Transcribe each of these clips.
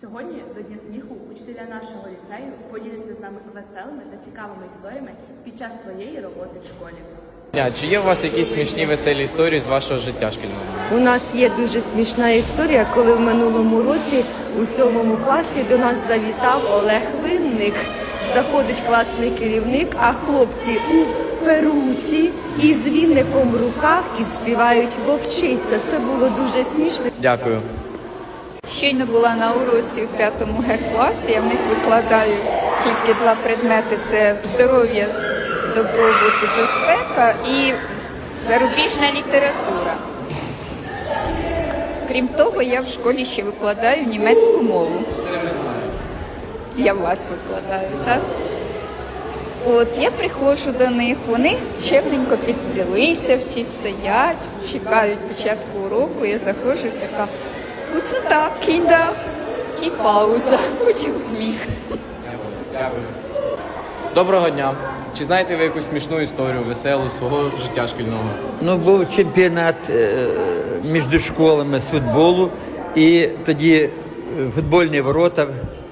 Сьогодні до Дня сміху учителя нашого ліцею поділяться з нами веселими та цікавими історіями під час своєї роботи в школі. Чи є у вас якісь смішні веселі історії з вашого життя шкільного? У нас є дуже смішна історія, коли в минулому році у сьомому класі до нас завітав Олег Винник. Заходить класний керівник, а хлопці у перуці і з вінником в руках і співають вовчиця. Це було дуже смішно. Дякую. Щойно була на уроці в п'ятому Г класі. Я в них викладаю тільки два предмети: це здоров'я, добробут і безпека і зарубіжна література. Крім того, я в школі ще викладаю німецьку мову. Я вас викладаю, так? От я приходжу до них, вони чемненько підвелися, всі стоять, чекають початку уроку. Я заходжу така Guten Tag, Kinder. І пауза, почув сміх. Доброго дня. Чи знаєте ви якусь смішну історію, веселу свого життя шкільного? Ну, був чемпіонат е, між школами з футболу, і тоді е, футбольні ворота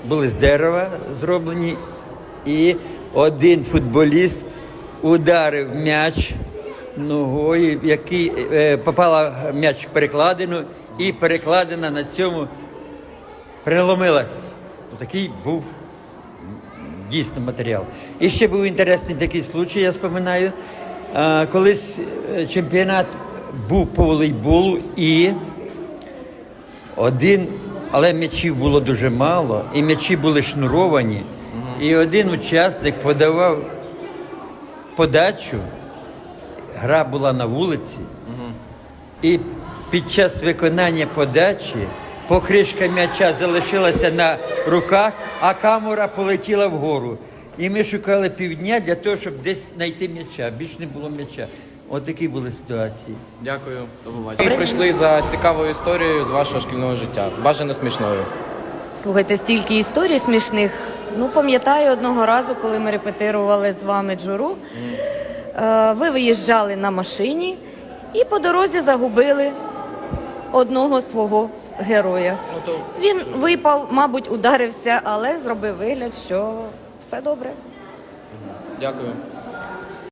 були з дерева зроблені, і один футболіст ударив м'яч ногою, який е, попала м'яч в перекладину, і перекладина на цьому переломилась. Такий був дійсно матеріал. І ще був інтересний такий случай, я споминаю. Колись е, чемпіонат був по волейболу і один, але м'ячів було дуже мало, і м'ячі були шнуровані. І один учасник подавав подачу, гра була на вулиці, і під час виконання подачі покришка м'яча залишилася на руках, а камера полетіла вгору. І ми шукали півдня для того, щоб десь знайти м'яча. Більш не було м'яча. Отакі були ситуації. Дякую. До побачення. Ми прийшли за цікавою історією з вашого шкільного життя. Бажано смішною. Слухайте, стільки історій смішних. Ну, пам'ятаю одного разу, коли ми репетирували з вами джуру. Е, ви виїжджали на машині і по дорозі загубили одного свого героя. Він випав, мабуть, ударився, але зробив вигляд, що все добре. дякую.